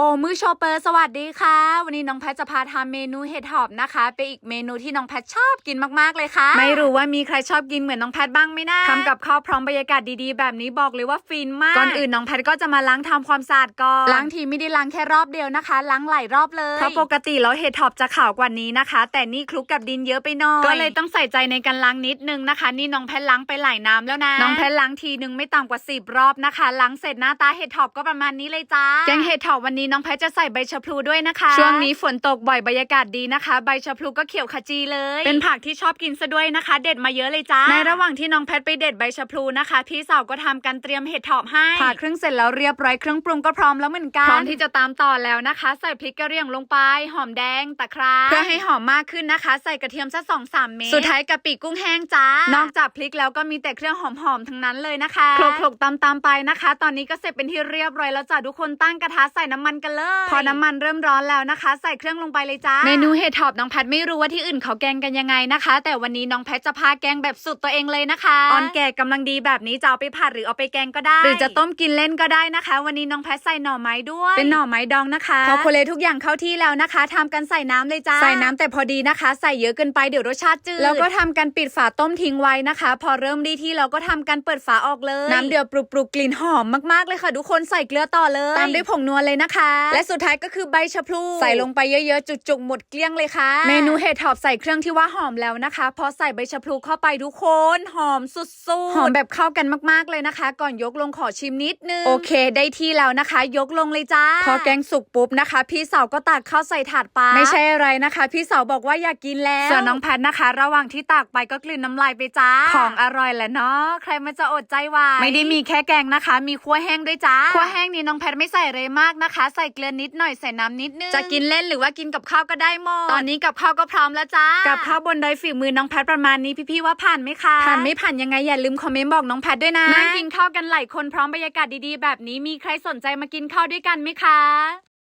โอ้มือโชเปอร์สวัสดีค่ะ วันนี้น้องแพทจะพาทำเมนูเห็ดหอบนะคะ เป็นอีกเมนูที่น้องแพทชอบกินมากๆเลยค่ะ ไม่รู้ว่ามีใครชอบกินเหมือนน้องแพทบ้างไหมนะทำกับข้าวพร้อมบรรยากาศดีๆแบบนี้บอกเลยว่าฟินมากก่อนอื่นน้องแพทก็จะมาล้างทำความสะอาดก่อนล้างทีไม่ได้ล้างแค่รอบเดียวนะคะ ล้างหลายรอบเลยเพราะปกติแล้วเห็ดหอบจะขาวกว่านี้นะคะ แต่นี่คลุกกับดินเยอะไปหน่อยก็เลยต้องใส่ใจในการล้างนิดนึงนะคะ นี่น้องแพทล้างไปหลายน้ำแล้วนะน้องแพทล้างทีนึงไม่ต่ำกว่า10รอบนะคะล้างเสร็จหน้าตาเห็ดหอบก็ประมาณนี้เลยจ้าแกงเห็ดหอบวันนี้น้องแพทจะใส่ใบชะพลูด้วยนะคะ ช่วงนี้ฝนตกบ่อยบรรยากาศดีนะคะ ใบชะพลูก็เขียวขจีเลย เป็นผักที่ชอบกินซะด้วยนะคะ เด็ดมาเยอะเลยจ้าในระหว่างที่น้องแพทไปเด็ดใบชะพลูนะคะ พี่สาวก็ทำการเตรียมเห็ดหอบให้ผ่าครึ่งเสร็จแล้วเรียบร้อยเครื่องปรุงก็พร้อมแล้วเหมือนกันพร้อมที่จะตามต่อแล้วนะคะ ใส่พริกกระเหรี่ยงลงไป หอมแดงตะไคร้เพื่อให้หอมมากขึ้นนะคะ ใส่กระเทียมสักสองสามเม็ดสุดท้ายกะปิกุ้งแห้งจ้านอกจากพริกแล้วก็มีแต่เครื่องหอมๆทั้งนั้นเลยนะคะโขลกๆตามๆไปนะคะ ตอนนี้ก็เสร็จเป็นที่เรียบร้อยแล้วจ้าทุกคนตั้งกระทะใส่น้ำมันกันเลย พอน้ำมันเริ่มร้อนแล้วนะคะ ใส่เครื่องลงไปเลยจ้าเมนูเห็ดหอบน้องแพทไม่รู้ว่าที่อื่นเขาแกงกันยังไงนะคะ แต่วันนี้น้องแพทจะพาแกงแบบสุดตัวเองเลยนะคะตอนแก่กำลังดีแบบนี้จะเอาไปผัดหรือเอาไปแกงก็ได้ หรือจะต้มกินเล่นก็ได้นะคะ วันนี้น้องแพทใส่หน่อไม้ด้วย เป็นหน่อไม้ดองนะคะพอโคเลทุกอย่างเข้าที่แล้วนะคะทำกันใส่น้ำเลยจ้าใส่น้ำแต่พอดีนะคะ ใส่เยอะเกินไปเดี๋ยวรสชาติจืดแล้วก็ทำกันปิดฝาต้มทิ้งไว้นะคะ พอเริ่มดีที่เราก็ทำกันเปิดฝาออกเลย น้ำเดือดปรุกปรุกๆกลิ่นหอมมากๆเลยค่ะทุกคนใส่เกลือต่อเลย ตามด้วยผงนัวเลยนะคะและสุดท้ายก็คือใบชะพลูใส่ลงไปเยอะๆ จุกๆหมดเกลี้ยงเลยค่ะ เมนูเห็ดหอบใส่เครื่องที่ว่าหอมแล้วนะคะพอใส่ใบชะพลูเข้าไปทุกคนหอมสุดๆหอมแบบเข้ากันมากๆเลยนะคะ ก่อนยกลงขอชิมนิดนึงโอเค ได้ที่แล้วนะคะ ยกลงเลยจ้า พอแกงสุกปุ๊บนะคะ พี่สาวก็ตักข้าวใส่ถาดปลาไม่ใช่อะไรนะคะ พี่สาวบอกว่าอยากกินแล้วส่วนน้องแพทนะคะ ระหว่างที่ตักไปก็กลืนน้ำลายไปจ้าของอร่อยแหละเนาะใครมันจะอดใจไหวไม่ได้มีแค่แกงนะคะ มีคั่วแห้งด้วยจ้าคั่วแห้งนี่น้องแพทไม่ใส่เลยมากนะคะใส่เกลือนิดหน่อยใส่น้ำนิดนึง จะกินเล่นหรือว่ากินกับข้าวก็ได้หมด ตอนนี้กับข้าวก็พร้อมแล้วจ้า กับข้าวบนดอยฝีมือน้องแพทประมาณนี้พี่ๆว่าผ่านไหมคะ ผ่านไม่ผ่านยังไงอย่าลืมคอมเมนต์บอกน้องแพทด้วยนะ นั่งกินข้าวกันหลายคนพร้อมบรรยากาศดีๆ แบบนี้มีใครสนใจมากินข้าวด้วยกันไหมคะ